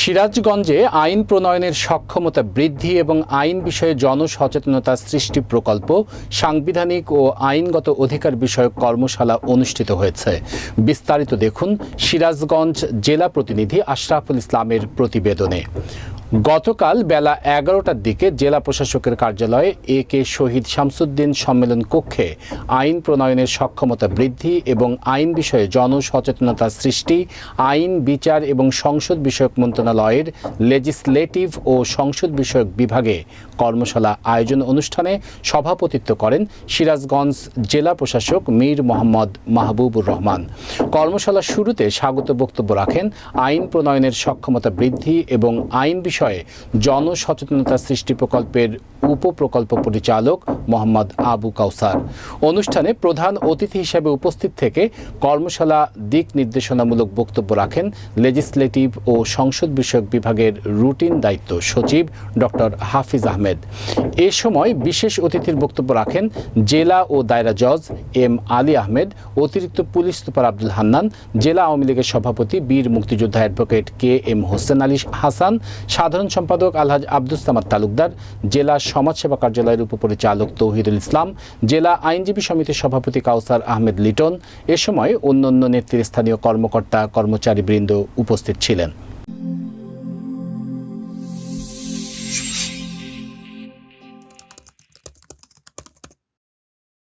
সিরাজগঞ্জে আইন প্রণয়নের সক্ষমতা বৃদ্ধি এবং আইন বিষয়ে জনসচেতনতা সৃষ্টি প্রকল্প, সাংবিধানিক ও আইনগত অধিকার বিষয়ক কর্মশালা অনুষ্ঠিত হয়েছে। বিস্তারিত দেখুন সিরাজগঞ্জ জেলা প্রতিনিধি আশরাফুল ইসলামের প্রতিবেদনে। গতকাল বেলা এগারোটার দিকে জেলা প্রশাসকের কার্যালয়ে এ কে শহীদ শামসুদ্দিন সম্মেলন কক্ষে আইন প্রণয়নের সক্ষমতা বৃদ্ধি এবং আইন বিষয়ে জনসচেতনতা সৃষ্টি, আইন, বিচার এবং সংসদ বিষয়ক মন্ত্রণালয়ের লেজিসলেটিভ ও সংসদ বিষয়ক বিভাগে কর্মশালা আয়োজন অনুষ্ঠানে সভাপতিত্ব করেন সিরাজগঞ্জ জেলা প্রশাসক মীর মোহাম্মদ মাহবুবুর রহমান। কর্মশালার শুরুতে স্বাগত বক্তব্য রাখেন আইন প্রণয়নের সক্ষমতা বৃদ্ধি এবং আইন বিষয়ে জনসচেতনতা সৃষ্টি প্রকল্পের উপপ্রকল্প পরিচালক মোহাম্মদ আবু কাউসার। অনুষ্ঠানে প্রধান অতিথি হিসেবে উপস্থিত থেকে কর্মশালা, দিক নির্দেশনামূলক বক্তব্য রাখেন লেজিসলেটিভ ও সংসদ বিষয়ক বিভাগের রুটিন দায়িত্ব সচিব ডক্টর হাফিজ আহমেদ। এ সময় বিশেষ অতিথির বক্তব্য রাখেন জেলা ও দায়রা জজ এম আলী আহমেদ, অতিরিক্ত পুলিশ সুপার আব্দুল হান্নান, জেলা আওয়ামী লীগের সভাপতি বীর মুক্তিযোদ্ধা advocate K M Hossain Ali Hasan সাধারণ সম্পাদক আলহাজ আব্দুস সামাদ তালুকদার, জেলা সমাজসেবা কার্যালয়ের উপপরিচালক তৌহিদুল ইসলাম, জেলা আইনজীবী সমিতির সভাপতি কাউসার আহমেদ লিটন, এ সময় অন্যান্য নেতৃস্থানীয় কর্মকর্তা, কর্মচারীবৃন্দ উপস্থিত ছিলেন।